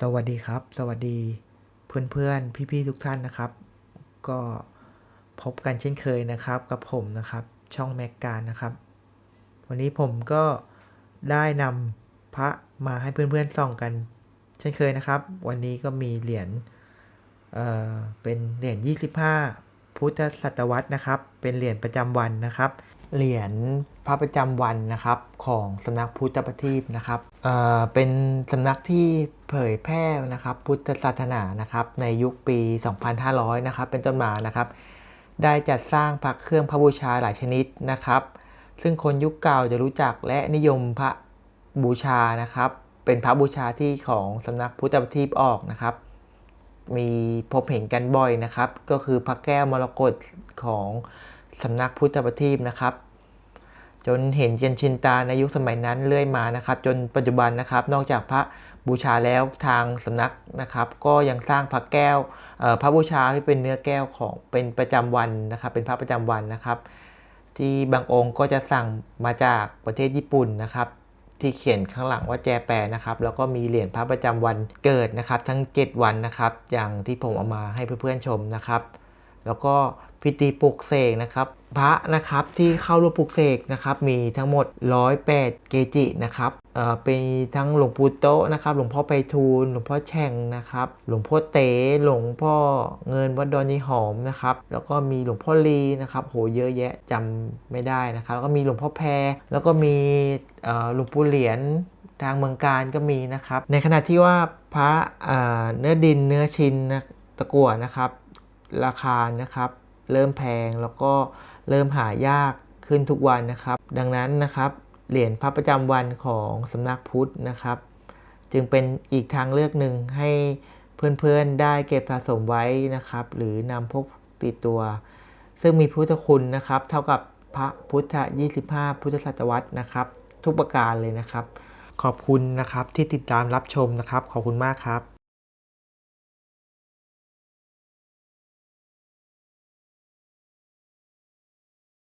สวัสดีครับ สวัสดีเพื่อนๆ พี่ๆ ทุกท่านนะครับ ก็พบกันเช่นเคยนะครับ กับผมนะครับ ช่องแม็กการนะครับ วันนี้ผมก็ได้นำพระมาให้เพื่อนๆส่องกัน เช่นเคยนะครับ วันนี้ก็มีเหรียญเอ่อเป็นเหรียญ25 พุทธศตวรรษนะครับ เป็นเหรียญประจำวันนะครับ เหรียญพระประจำวันนะครับของสำนักพุทธประทีปนะครับเเป็นสำนักที่เผยแพร่นะครับพุทธศาสนานะครับในยุคปี 2500 นะครับเป็นต้นมานะครับ ได้จัดสร้างพระเครื่องพระบูชาหลายชนิดนะครับ ซึ่งคนยุคเก่าจะรู้จักและนิยมพระบูชานะครับ เป็นพระบูชาที่ของสำนักพุทธประทีปออกนะครับ มีพบเห็นกันบ่อยนะครับ ก็คือพระแก้วมรกตของ สำนักพุทธประทีปนะครับ จนเห็นเจนชินตาในยุคสมัยนั้นเรื่อยมานะครับ จนปัจจุบันนะครับ นอกจากพระบูชาแล้วทางสำนักนะครับ ก็ยังสร้างพระแก้วพระบูชาที่เป็นเนื้อแก้วของเป็นประจำวันนะครับ เป็นพระประจำวันนะครับ ที่บางองค์ก็จะสั่งมาจากประเทศญี่ปุ่นนะครับที่เขียนข้างหลังว่าแจแปนนะครับ แล้วก็มีเหรียญพระประจำวันเกิดนะครับ ทั้ง 7 วันนะครับ อย่างที่ผมเอามาให้เพื่อนๆชมนะครับ แล้วก็พิธีปลุกเสกนะครับ พระนะครับที่เข้าร่วมปลุกเสกนะครับ มีทั้งหมด 108 เกจินะครับเอ่อเป็นทั้งหลวงปู่โตนะครับ หลวงพ่อไปทูลหลวงพ่อแช่งนะครับ หลวงพ่อเต๋หลวงพ่อเงินวัดดอนยี่หอมนะครับ แล้วก็มีหลวงพ่อลีนะครับ โหเยอะแยะจำไม่ได้นะครับ แล้วก็มีหลวงพ่อแพร แล้วก็มีเอ่อหลวงปู่เหรียญทางเมืองการก็มีนะครับ ในขณะที่ว่าพระเนื้อดินเนื้อชินนะตะกั่วนะครับ ราคานะครับเริ่มแพงแล้วก็เริ่มหายากขึ้นทุกวันนะครับ ดังนั้นนะครับเหรียญพระประจำวันของสำนักพุทธนะครับ จึงเป็นอีกทางเลือกหนึ่งให้เพื่อนๆได้เก็บสะสมไว้นะครับ หรือนำพกติดตัว ซึ่งมีพุทธคุณนะครับ เท่ากับพระพุทธ 25 พุทธศตวรรษนะครับ ทุกประการเลยนะครับ ขอบคุณนะครับที่ติดตามรับชมนะครับ ขอบคุณมากครับ